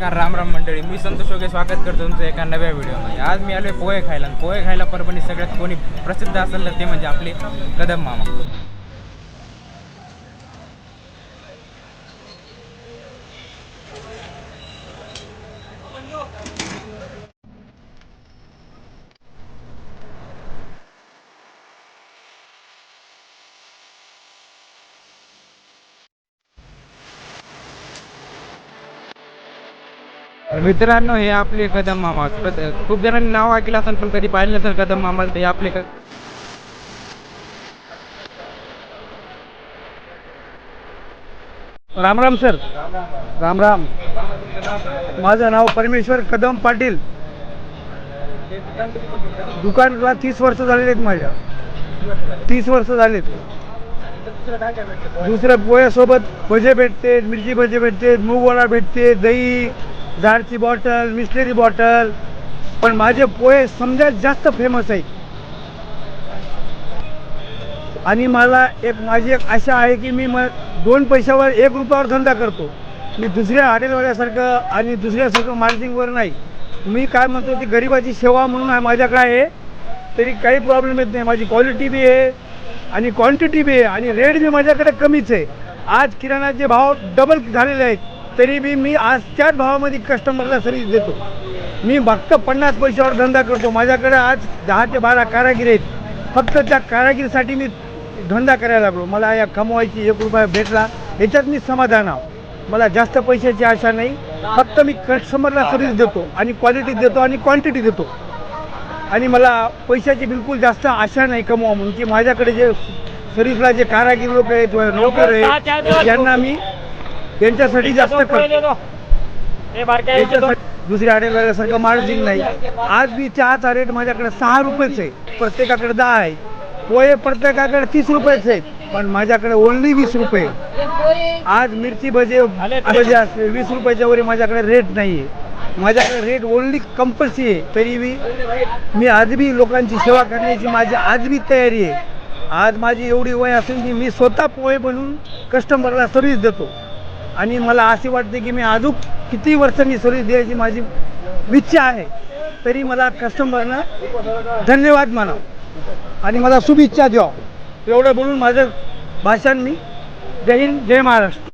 राम राम मंडळी. मी संतोष वगैरे स्वागत करतो तुमचं एका नव्या व्हिडिओमध्ये. आज मी आलोय पोहे खायला. आणि पोहे खायला परभणी सगळ्यात कोणी प्रसिद्ध असेल तर ते म्हणजे आपले कदम मामा. मित्रांनो हे आपले कदम मामा. खूप जणांनी नाव ऐकलं असेल पण कधी पाहिलं नसेल कदम मामा ते आपले क- राम राम सर. राम राम. माझं नाव परमेश्वर कदम पाटील. दुकानला तीस वर्ष झालेले आहेत माझ्या. तीस वर्ष झालेत. दुसऱ्या पोह्यासोबत भजे भेटते मिरची भजे भेटते मूग वडा भेटते दही झाडची बॉटल मिस्टरी बॉटल. पण माझे पोहे समजा जास्त फेमस आहेत. आणि मला एक माझी एक आशा आहे की मी मग दोन पैशावर एक रुपयावर धंदा करतो. मी दुसऱ्या हॉटेलवाल्यासारखं आणि दुसऱ्यासारखं मार्जिंगवर नाही. मी काय म्हणतो ती गरिबाची सेवा म्हणून आहे माझ्याकडे आहे. तरी काही प्रॉब्लेम येत नाही. माझी क्वालिटी बी आहे आणि क्वांटिटी बी आहे आणि रेट बी माझ्याकडे कमीच आहे. आज किराणाचे भाव डबल झालेले आहेत. तरी बी मी आज त्याच भावामध्ये कस्टमरला सर्व्हिस देतो. मी फक्त पन्नास पैशावर धंदा करतो. माझ्याकडे आज दहा ते बारा कारागीर आहेत. फक्त त्या कारागीरसाठी मी धंदा करायला लागलो. मला या कमवायची एक रुपया भेटला. याच्यात मी समाधान आहो. मला जास्त पैशाची आशा नाही. फक्त मी कस्टमरला सर्व्हिस देतो आणि क्वालिटी देतो आणि क्वांटिटी देतो. आणि मला पैशाची बिलकुल जास्त आशा नाही कमवा म्हणून की माझ्याकडे जे सर्व्हिसला जे कारागीर लोक आहेत नोकर आहेत यांना मी त्यांच्यासाठी जास्त याच्यासाठी दुसऱ्या हॉटेलवाल्यासारखं मार्जिन नाही. आज मी चहाचा रेट माझ्याकडे सहा रुपयेच आहे. प्रत्येकाकडे दहा आहे. पोहे प्रत्येकाकडे तीस रुपयेच आहेत. पण माझ्याकडे ओनली वीस रुपये. आज मिरची भजे भजे असते वीस रुपयाच्या वरी माझ्याकडे रेट नाही आहे माझ्याकडे रेट ओनली कंपल्सरी आहे. तरी बी मी आज बी लोकांची सेवा करण्याची माझी आज बी तयारी आहे. आज माझी एवढी वय असून की मी स्वतः पोहे बनवून कस्टमरला सर्व्हिस देतो. आणि मला असे वाटते की मी अजून किती वर्ष मी सर्व्हिस द्यायची माझी इच्छा आहे तरी मला कस्टमरनं धन्यवाद म्हणा आणि मला शुभेच्छा द्या एवढं बोलून माझं भाषण मी जय हिंद जय महाराष्ट्र.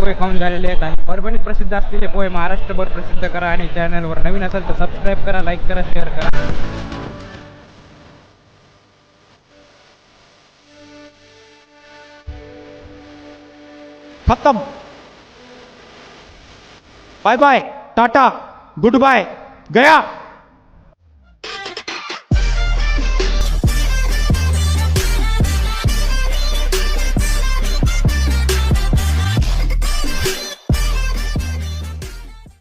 पोहे खाऊन झालेले आहेत आणि परभणीत प्रसिद्ध असलेले पोहे महाराष्ट्रभर प्रसिद्ध करा आणि चॅनलवर नवीन असेल तर सबस्क्राईब करा लाईक करा शेअर करा. खतम. Bye bye tata goodbye गया.